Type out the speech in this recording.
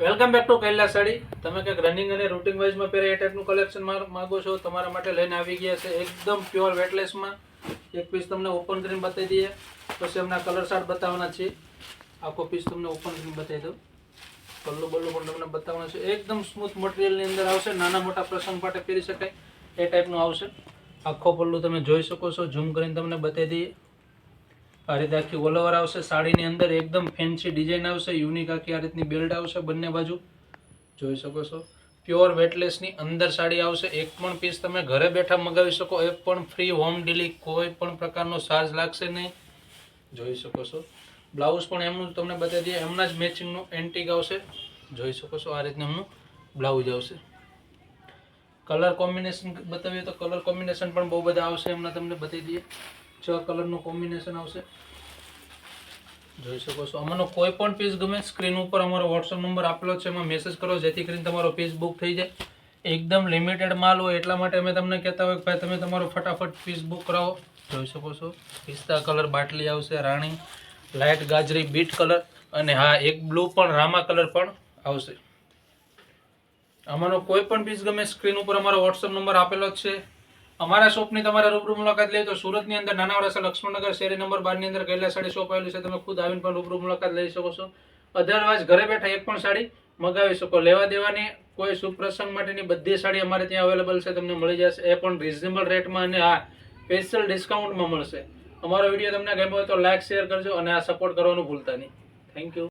Welcome back to Kailas sari તમે કંઈક running અને રૂટિંગ વાઇઝમાં પહેરે એ ટાઈપનું કલેક્શન માગો છો, તમારા માટે લઈને આવી ગયા છે એકદમ પ્યોર વેટલેસમાં એક પીસ તમને ઓપન કરીને બતાવી દઈએ. પછી એમના કલર શાર્ટ બતાવવાના છે. આખો પીસ તમને ઓપન કરીને બતાવી દઉં. પલ્લું બલ્લું પણ તમને બતાવવાના છે. એકદમ સ્મૂથ મટીરિયલની અંદર આવશે. નાના મોટા પ્રસંગ માટે પહેરી શકાય. એ ટાઈપનું આવશે. આખો પલ્લું તમે જોઈ શકો છો. ઝૂમ કરીને તમને બતાવી દઈએ. આ રીતે આખી ઓલઓવર આવશે, સાડીની અંદર એકદમ ફેન્સી ડિઝાઇન આવશે યુનિક આખી આ રીતની બેલ્ટ આવશે બંને બાજુ. જોઈ શકો છો. પ્યોર વેટલેસની અંદર સાડી આવશે. એક પણ પીસ તમે ઘરે બેઠા મગાવી શકો, એક પણ ફ્રી હોમ ડિલી કોઈ પણ પ્રકારનો ચાર્જ લાગશે નહીં. જોઈ શકો છો. બ્લાઉઝ પણ એમનું તમને બતાવી દઈએ. એમના જ મેચિંગનું એન્ટિક આવશે. જોઈ શકો છો, આ રીતનું એમનું બ્લાઉઝ આવશે. કલર કોમ્બિનેશન બતાવીએ તો કલર કોમ્બિનેશન પણ બહુ બધા આવશે એમના તમને બતાવી દઈએ. છ કલરનું કોમ્બિનેશન આવશે. જોઈ શકો છો. આમાંનો કોઈ પણ પીસ ગમે સ્ક્રીન ઉપર અમારો વોટ્સઅપ નંબર આપેલો છે, એમાં મેસેજ કરો, જેથી કરીને તમારો પીસ બુક થઈ જાય. એકદમ લિમિટેડ માલ હોય, એટલા માટે અમે તમને કહેતા હોય કે ભાઈ તમે તમારો ફટાફટ પીસ બુક કરાવો. જોઈ શકો છો. પિસ્તા કલર બાટલી આવશે, રાણી. લાઇટ ગાજરી બીટ કલર અને હા, એક બ્લુ પણ, રામા કલર પણ આવશે. આમાંનો કોઈ પણ પીસ ગમે સ્ક્રીન ઉપર અમારો વોટ્સઅપ નંબર આપેલો જ છે. અમારા શોપની તમારે રૂબરૂ મુલાકાત લઈ તો સુરતની અંદર નાના વરાસા લક્ષ્મણનગર શેરી નંબર બારની અંદર ગયેલા સાડી શોપ આવેલી છે. તમે ખુદ આવીને પણ રૂબરૂ મુલાકાત લઈ શકો છો. અધરવાઇઝ ઘરે બેઠા એક પણ સાડી મગાવી શકો. લેવા દેવાની કોઈ સુપ્રસંગ માટેની બધી સાડી અમારે ત્યાં અવેલેબલ છે. તમને મળી જશે. એ પણ રિઝનેબલ રેટમાં અને આ સ્પેશિયલ ડિસ્કાઉન્ટમાં મળશે. અમારો વીડિયો તમને ગમ્યો હોય તો લાઇક શેર કરજો અને આ સપોર્ટ કરવાનું ભૂલતા નહીં. Thank you